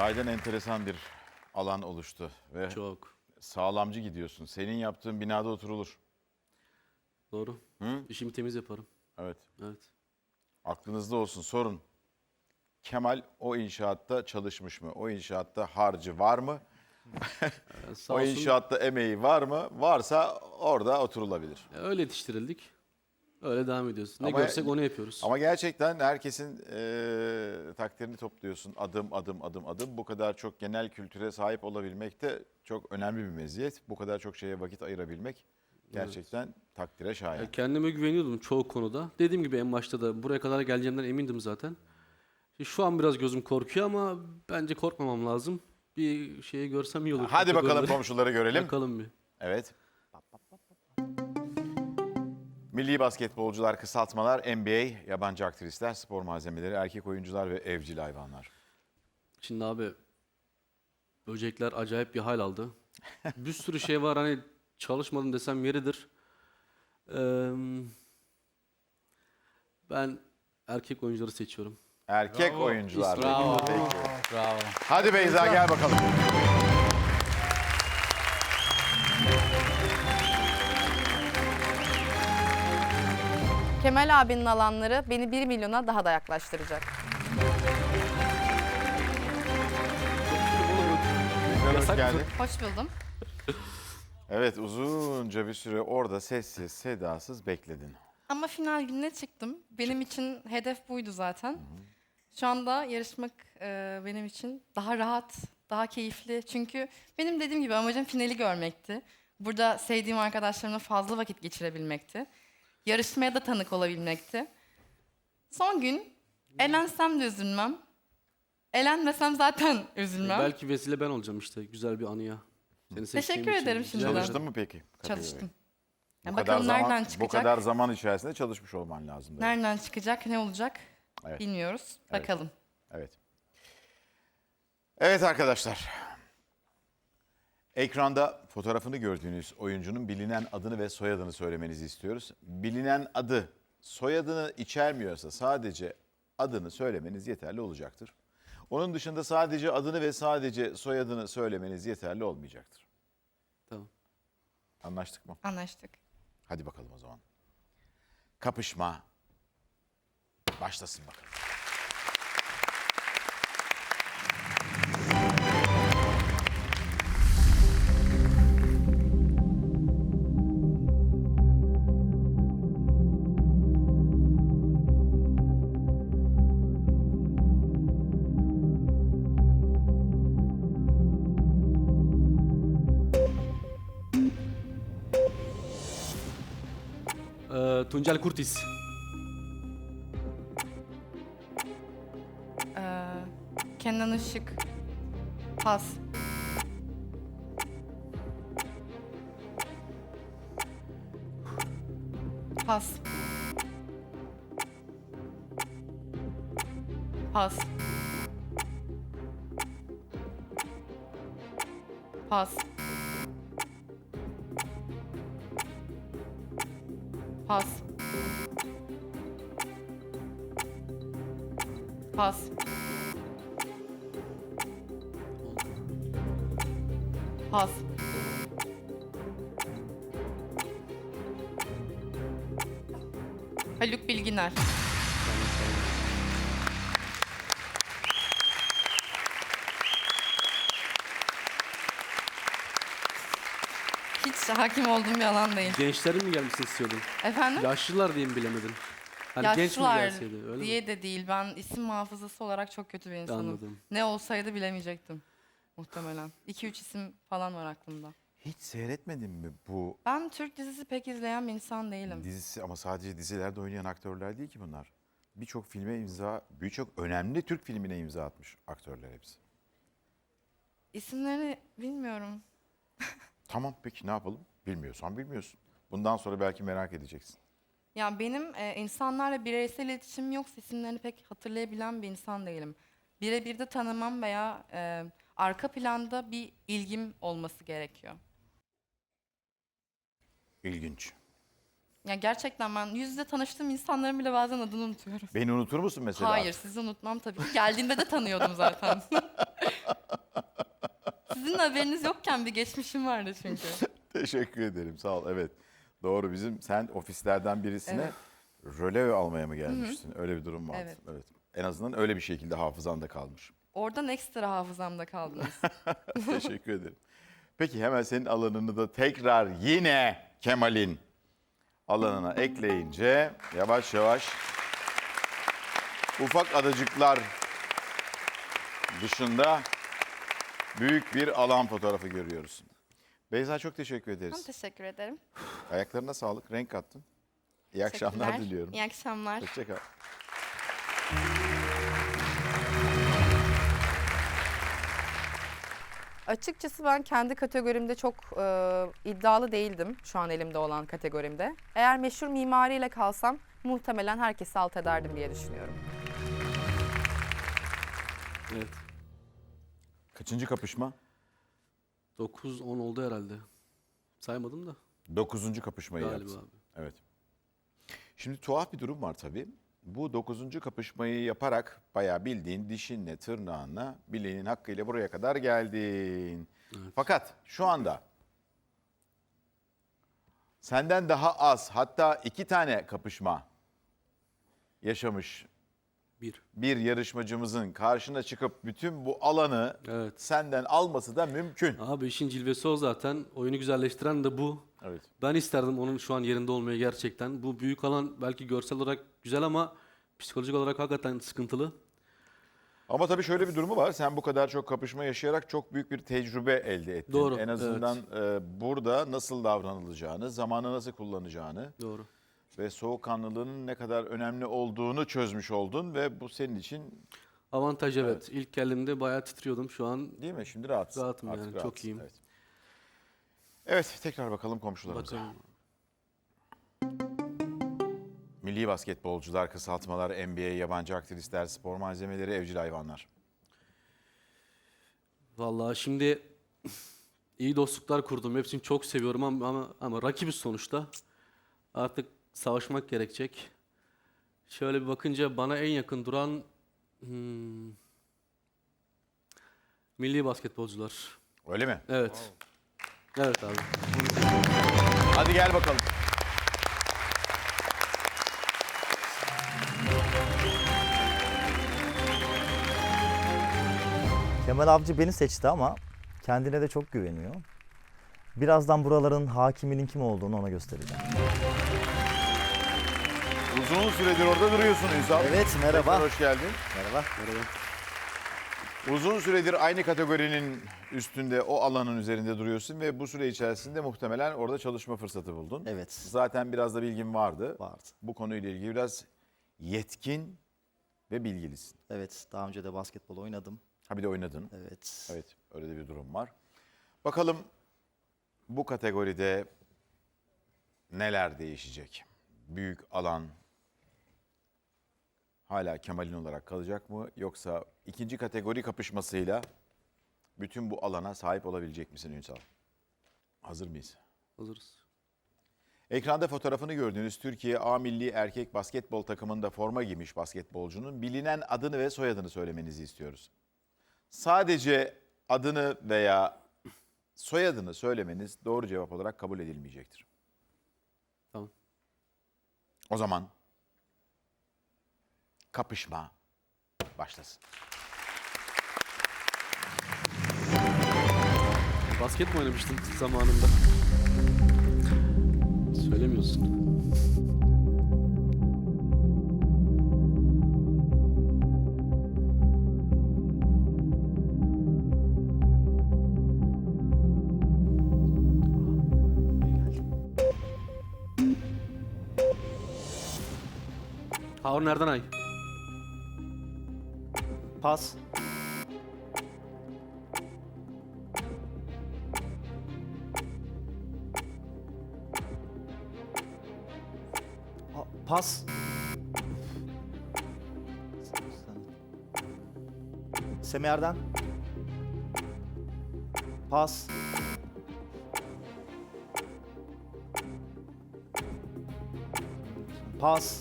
Sahiden enteresan bir alan oluştu ve Çok. sağlamcı gidiyorsun. Senin yaptığın binada oturulur. Doğru. Hı? İşimi temiz yaparım. Evet. Evet. Aklınızda olsun sorun. Kemal o inşaatta çalışmış mı? O inşaatta harcı var mı? Sağ o olsun, inşaatta emeği var mı? Varsa orada oturulabilir. öyle yetiştirildik. Öyle devam ediyoruz. Ne Ama- görsek onu yapıyoruz. Ama gerçekten herkesin eee, takdirini topluyorsun. Adım adım adım adım. Bu kadar çok genel kültüre sahip olabilmek de çok önemli bir meziyet. Bu kadar çok şeye vakit ayırabilmek gerçekten takdire şayan. Ya kendime güveniyordum çoğu konuda. Dediğim gibi en başta da buraya kadar geleceğimden emindim zaten. Şu an biraz gözüm korkuyor ama bence korkmamam lazım. Bir şeyi görsem iyi olur. Hadi bakalım Kategorileri. komşuları görelim. Bakalım bir. Evet. Milli basketbolcular, kısaltmalar, NBA, yabancı aktrisler, spor malzemeleri, erkek oyuncular ve evcil hayvanlar. Şimdi abi böcekler acayip bir hal aldı. Bir sürü şey var hani çalışmadım desem yeridir. Eee, ben erkek oyuncuları seçiyorum. Erkek oyuncular. Bravo. Peki. Bravo. Hadi Beyza gel bakalım. Kemal abinin alanları beni 1 milyona daha da yaklaştıracak. Hoş geldin. Hoş buldum. Evet uzunca bir süre orada sessiz sedasız bekledin. Ama final gününe çıktım. Benim için hedef buydu zaten. Şu anda yarışmak e, benim için daha rahat, daha keyifli. Çünkü benim dediğim gibi amacım finali görmekti. Burada sevdiğim arkadaşlarımla fazla vakit geçirebilmekti. Yarışmaya da tanık olabilmekti. Son gün elensem de üzülmem. Elenmesem zaten üzülmem. Belki vesile ben olacağım işte güzel bir anıya. Seni seçtiğim Teşekkür için. ederim Rica şimdiden. ederim. Çalıştın mı peki? kategoriye? Çalıştım. Bu Ya kadar bakalım zaman, nereden Bu çıkacak? kadar zaman içerisinde çalışmış olman lazım. demek. Nereden çıkacak, ne olacak Evet. bilmiyoruz. Evet. Bakalım. Evet. Evet arkadaşlar. Ekranda fotoğrafını gördüğünüz oyuncunun bilinen adını ve soyadını söylemenizi istiyoruz. Bilinen adı soyadını içermiyorsa sadece adını söylemeniz yeterli olacaktır. Onun dışında sadece adını ve sadece soyadını söylemeniz yeterli olmayacaktır. Tamam. Anlaştık mı? Anlaştık. Hadi bakalım o zaman. Kapışma başlasın bakalım. Tuncel Kurtis. Ee, Kenan Işık. Pas. Pas. Pas. Pas. Pas. Pas. Pas. Haluk Bilginer. Hiç hakim olduğum bir alan değil. Gençlerin mi gelmesini istiyordun? Efendim? Yaşlılar diye mi bilemedin? Hani genç mi Yaşlılar gelseydi öyle mi? diye de değil. Ben isim hafızası olarak çok kötü bir insanım. Anladım. Ne olsaydı bilemeyecektim. Muhtemelen. 2-3 isim falan var aklımda. Hiç seyretmedin mi bu Ben Türk dizisi pek izleyen bir insan değilim. dizisi ama sadece dizilerde oynayan aktörler değil ki bunlar. Birçok filme imza, birçok önemli Türk filmine imza atmış aktörler hepsi. İsimlerini bilmiyorum. Tamam peki ne yapalım? Bilmiyorsan bilmiyorsun. Bundan sonra belki merak edeceksin. Ya benim e, insanlarla bireysel iletişimim yoksa isimlerini pek hatırlayabilen bir insan değilim. Birebir de tanımam veya e, arka planda bir ilgim olması gerekiyor. İlginç. Ya gerçekten ben yüz yüze tanıştığım insanların bile bazen adını unutuyorum. Beni unutur musun mesela? Hayır, sizi unutmam tabii ki. Geldiğinde de tanıyordum zaten. Sizin haberiniz yokken bir geçmişim vardı çünkü. Teşekkür ederim. Sağ ol. Evet. Doğru bizim sen ofislerden birisine Evet. röle almaya mı gelmiştin? Öyle bir durum vardı. Evet. evet. En azından öyle bir şekilde hafızanda kalmış. Oradan ekstra hafızamda kaldınız. Teşekkür ederim. Peki hemen senin alanını da tekrar yine Kemal'in alanına ekleyince yavaş yavaş ufak adacıklar dışında büyük bir alan fotoğrafı görüyoruz. Beyza çok teşekkür Ben ederiz. teşekkür ederim. Ayaklarına sağlık, renk kattın. İyi akşamlar Teşekkürler. diliyorum. İyi akşamlar. Hoşçakal. Açıkçası ben kendi kategorimde çok e, iddialı değildim şu an elimde olan kategorimde. Eğer meşhur mimariyle kalsam muhtemelen herkesi alt ederdim diye düşünüyorum. Evet. Kaçıncı kapışma? 9-10 oldu herhalde. Saymadım da Dokuzuncu kapışmayı galiba yaptın. abi. Evet. Şimdi tuhaf bir durum var tabii. Bu dokuzuncu kapışmayı yaparak bayağı bildiğin dişinle tırnağınla bileğinin hakkıyla buraya kadar geldin. Fakat şu anda senden daha az hatta iki tane kapışma yaşamış Bir. bir yarışmacımızın karşına çıkıp bütün bu alanı Evet. senden alması da mümkün. Abi işin cilvesi o zaten. Oyunu güzelleştiren de bu. Evet. Ben isterdim onun şu an yerinde olmayı gerçekten. Bu büyük alan belki görsel olarak güzel ama psikolojik olarak hakikaten sıkıntılı. Ama tabii şöyle bir durumu var. Sen bu kadar çok kapışma yaşayarak çok büyük bir tecrübe elde ettin. Doğru, En azından e, burada nasıl davranılacağını, zamanı nasıl kullanacağını Doğru. Ve soğukkanlılığının ne kadar önemli olduğunu çözmüş oldun ve bu senin için Avantaj evet. İlk geldiğimde bayağı titriyordum. Şu an değil mi? Şimdi rahatsın. Rahatım yani, çok rahatsın, iyiyim. Evet. Evet, tekrar bakalım komşularımıza. bakalım. Milli basketbolcular, kısaltmalar, NBA, yabancı aktivistler, spor malzemeleri, evcil hayvanlar. Vallahi şimdi iyi dostluklar kurdum. Hepsini çok seviyorum ama ama, ama rakibiz sonuçta. Artık savaşmak gerekecek. Şöyle bir bakınca bana en yakın duran hmm, milli basketbolcular. Öyle mi? Evet. Evet abi. Hadi gel bakalım. Kemal Avcı beni seçti ama kendine de çok güveniyor. Birazdan buraların hakiminin kim olduğunu ona göstereceğim. Uzun süredir orada duruyorsun Ünsal. Evet, merhaba. Tekrar hoş geldin. Merhaba. Uzun süredir aynı kategorinin üstünde, o alanın üzerinde duruyorsun ve bu süre içerisinde muhtemelen orada çalışma fırsatı buldun. Evet. Zaten biraz da bilgin vardı. Vardı. Bu konuyla ilgili biraz yetkin ve bilgilisin. Evet, daha önce de basketbol oynadım. Ha bir de oynadın. Evet. Evet, öyle de bir durum var. Bakalım bu kategoride neler değişecek? Büyük alan hala Kemal'in olarak kalacak mı? Yoksa ikinci kategori kapışmasıyla bütün bu alana sahip olabilecek misin Ünsal? Hazır mıyız? Hazırız. Ekranda fotoğrafını gördüğünüz Türkiye A Milli Erkek Basketbol takımında forma giymiş basketbolcunun bilinen adını ve soyadını söylemenizi istiyoruz. Sadece adını veya soyadını söylemeniz doğru cevap olarak kabul edilmeyecektir. Tamam. O zaman kapışma başlasın. Basket mi oynamıştın zamanında? Söylemiyorsun. Harun Erdenay. Pas. Pa- Pas. Semer'den. Pas. Pas.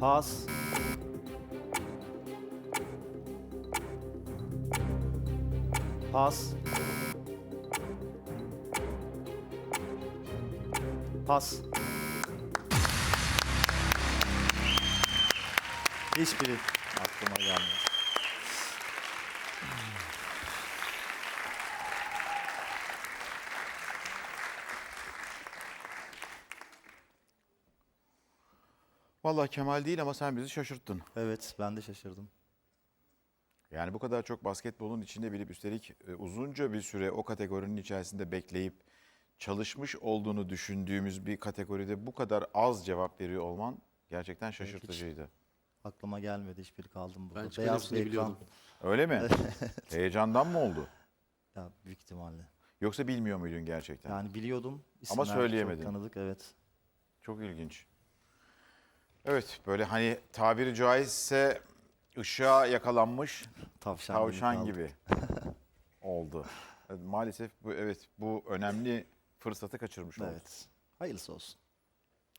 Pas. Pas. Pas. Hiçbiri aklıma gelmedi. Vallahi Kemal değil ama sen bizi şaşırttın. Evet, ben de şaşırdım. Yani bu kadar çok basketbolun içinde bilip üstelik e, uzunca bir süre o kategorinin içerisinde bekleyip çalışmış olduğunu düşündüğümüz bir kategoride bu kadar az cevap veriyor olman gerçekten şaşırtıcıydı. Aklıma gelmedi, hiçbiri kaldım burada. Ben çıkan hepsini biliyordum. Öyle mi? Heyecandan mı oldu? Ya büyük ihtimalle. Yoksa bilmiyor muydun gerçekten? Yani biliyordum. Ama isimler söyleyemedin. Çok tanıdık, evet. Çok ilginç. Evet böyle hani tabiri caizse ışığa yakalanmış Tavşan, tavşan kaldık. gibi oldu. Evet, Maalesef bu evet bu önemli fırsatı kaçırmış olduk. Evet. Hayırlısı olsun.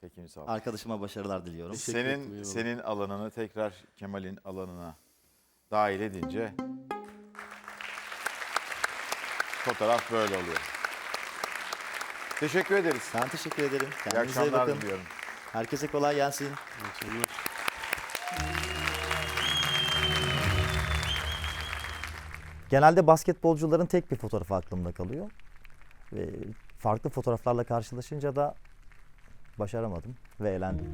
Peki sağ ol. Arkadaşıma başarılar diliyorum. Senin senin alanını tekrar Kemal'in alanına dahil edince fotoğraf böyle oluyor. Teşekkür ederiz. Ben teşekkür ederim. İyi Kendinize iyi akşamlar bakın. diliyorum. Herkese kolay gelsin. İyi. Genelde basketbolcuların tek bir fotoğrafı aklımda kalıyor. Ve farklı fotoğraflarla karşılaşınca da başaramadım ve elendim.